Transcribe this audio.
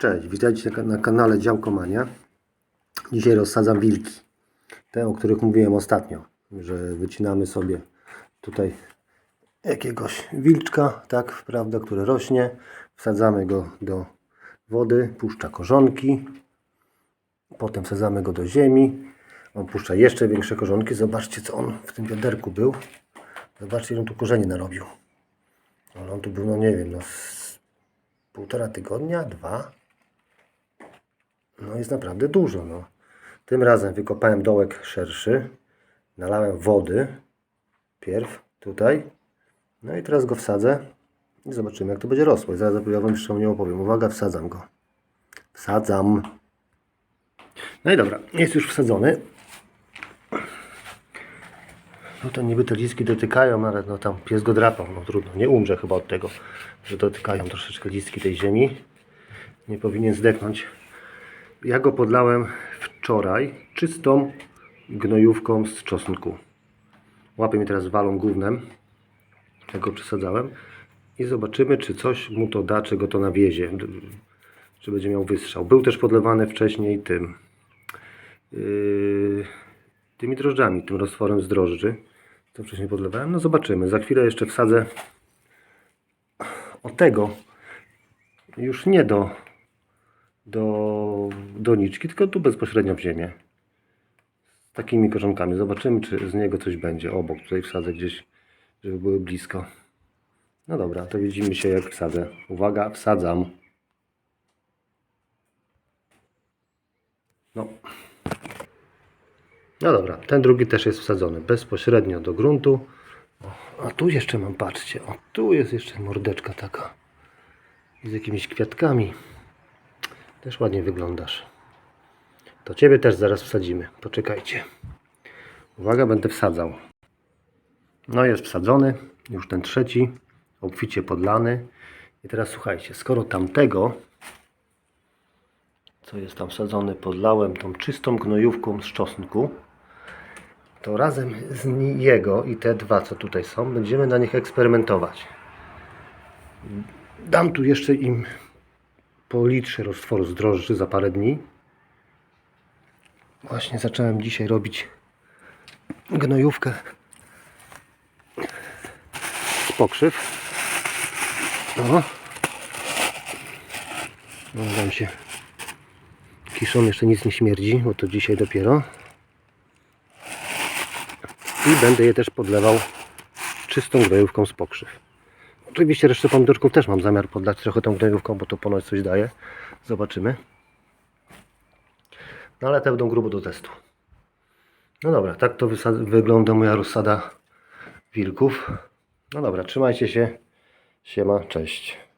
Cześć, witajcie na- na kanale Działkomania. Dzisiaj rozsadzam wilki. Te, o których mówiłem ostatnio, że wycinamy sobie tutaj jakiegoś wilczka, tak, prawda, który rośnie. Wsadzamy go do wody, puszcza korzonki. Potem wsadzamy go do ziemi. On puszcza jeszcze większe korzonki. Zobaczcie, co on w tym wiaderku był. Zobaczcie, ile on tu korzeni narobił. Ale on tu był, no nie wiem, no z półtora tygodnia, dwa. No jest naprawdę dużo. No. Tym razem wykopałem dołek szerszy, nalałem wody, pierw tutaj, no i teraz go wsadzę i zobaczymy jak to będzie rosło. I zaraz ja Wam jeszcze o nim opowiem. Uwaga, wsadzam go. Wsadzam. No i dobra, jest już wsadzony. No to niby te listki dotykają, ale no tam pies go drapał, no trudno, nie umrze chyba od tego, że dotykają troszeczkę listki tej ziemi. Nie powinien zdechnąć. Ja go podlałem wczoraj czystą gnojówką z czosnku. Łapy mi teraz walą gównem. Ja go przesadzałem. I zobaczymy, czy coś mu to da, czego to nawiezie. Czy będzie miał wystrzał. Był też podlewany wcześniej tym yy, tymi drożdżami, tym roztworem z drożdży. To wcześniej podlewałem. No zobaczymy. Za chwilę jeszcze wsadzę o tego już nie do do doniczki, tylko tu bezpośrednio w ziemię. Z takimi korzonkami. Zobaczymy, czy z niego coś będzie. Obok tutaj wsadzę gdzieś, żeby były blisko. No dobra, to widzimy się jak wsadzę. Uwaga, wsadzam. No. No dobra, ten drugi też jest wsadzony bezpośrednio do gruntu. O, a tu jeszcze mam, patrzcie, o tu jest jeszcze mordeczka taka. Z jakimiś kwiatkami. Też ładnie wyglądasz. To Ciebie też zaraz wsadzimy. Poczekajcie. Uwaga, będę wsadzał. No jest wsadzony. Już ten trzeci. Obficie podlany. I teraz słuchajcie, skoro tamtego, co jest tam wsadzony, podlałem tą czystą gnojówką z czosnku, to razem z jego i te dwa, co tutaj są, będziemy na nich eksperymentować. Dam tu jeszcze im po litrze roztworu z drożdży za parę dni. Właśnie zacząłem dzisiaj robić gnojówkę z pokrzyw. O. Wam się kiszą, jeszcze nic nie śmierdzi, bo to dzisiaj dopiero. I będę je też podlewał czystą gnojówką z pokrzyw. Oczywiście resztę pomidorków też mam zamiar podlać trochę tą gnojówką, bo to ponoć coś daje. Zobaczymy. No ale te będą grubo do testu. No dobra, tak to wygląda moja rozsada wilków. No dobra, trzymajcie się. Siema, cześć.